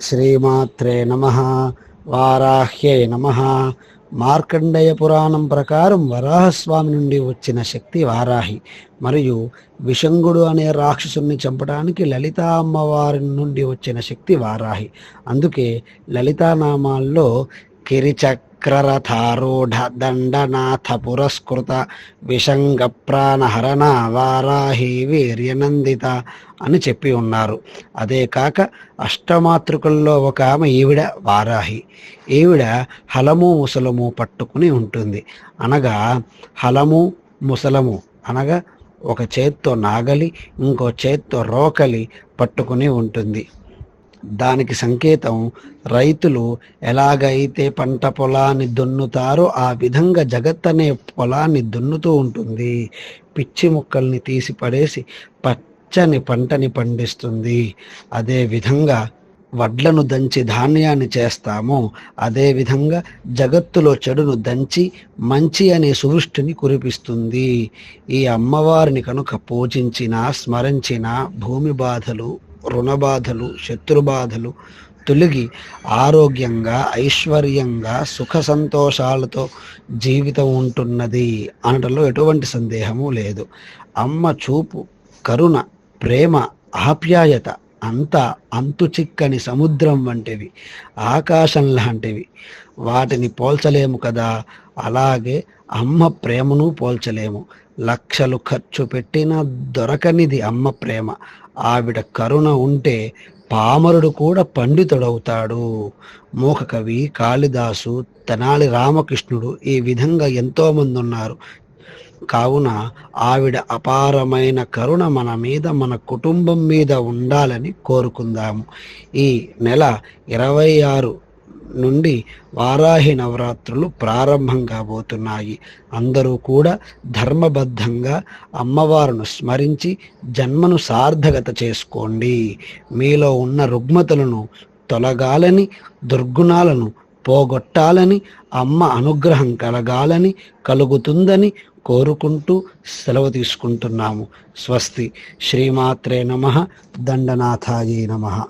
శ్రీమాత్రే నమ వారాహ్యే నమ. మార్కండేయ పురాణం ప్రకారం వరాహస్వామి నుండి వచ్చిన శక్తి వారాహి. మరియు విషంగుడు అనే రాక్షసుని చంపడానికి లలితా అమ్మవారి నుండి వచ్చిన శక్తి వారాహి. అందుకే లలితానామాల్లో కిరిచక్రరథారూఢ దండనాథ పురస్కృత విషంగ ప్రాణహరణ వారాహి వీర్యనందిత అని చెప్పి ఉన్నారు. అదే కాక అష్టమాతృకల్లో ఒక ఆమె ఈవిడ వారాహి. ఈవిడ హలము ముసలము పట్టుకుని ఉంటుంది. అనగా హలము ముసలము అనగా ఒక చేత్తో నాగలి ఇంకో చేత్తో రోకలి పట్టుకుని ఉంటుంది. దానికి సంకేతం రైతులు ఎలాగైతే పంట పొలాన్ని దున్నుతారో ఆ విధంగా జగత్ అనే పొలాన్ని దున్నుతూ ఉంటుంది. పిచ్చి ముక్కల్ని తీసి పడేసి పచ్చని పంటని పండిస్తుంది. అదే విధంగా వడ్లను దంచి ధాన్యాన్ని చేస్తామో. అదేవిధంగా జగత్తులో చెడును దంచి మంచి అనే సృష్టిని కురిపిస్తుంది. ఈ అమ్మవారిని కనుక పూజించినా స్మరించిన భూమి బాధలు రుణబాధలు శత్రుబాధలు తొలగి ఆరోగ్యంగా ఐశ్వర్యంగా సుఖ సంతోషాలతో జీవితం ఉంటున్నది అనటంలో ఎటువంటి సందేహము లేదు. అమ్మ చూపు కరుణ ప్రేమ ఆప్యాయత అంతా అంతు చిక్కని సముద్రం వంటివి ఆకాశం లాంటివి. వాటిని పోల్చలేము కదా. అలాగే అమ్మ ప్రేమను పోల్చలేము. లక్షలు ఖర్చు పెట్టినా దొరకనిది అమ్మ ప్రేమ. ఆవిడ కరుణ ఉంటే పామరుడు కూడా పండితుడవుతాడు. మూఖకవి కాళిదాసు తెనాలి రామకృష్ణుడు ఈ విధంగా ఎంతోమంది ఉన్నారు కావున ఆవిడ అపారమైన కరుణ మన మీద మన కుటుంబం మీద ఉండాలని కోరుకుందాము. ఈ నెల ఇరవై ఆరు నుండి వారాహి నవరాత్రులు ప్రారంభం కాబోతున్నాయి. అందరూ కూడా ధర్మబద్ధంగా అమ్మవారును స్మరించి జన్మను సార్థకత చేసుకోండి. మీలో ఉన్న రుగ్మతలను తొలగాలని దుర్గుణాలను పోగొట్టాలని అమ్మ అనుగ్రహం కలగాలని కలుగుతుందని కోరుకుంటూ సెలవు తీసుకుంటున్నాము. స్వస్తి. శ్రీమాత్రే నమ. దండనాథాయే నమ.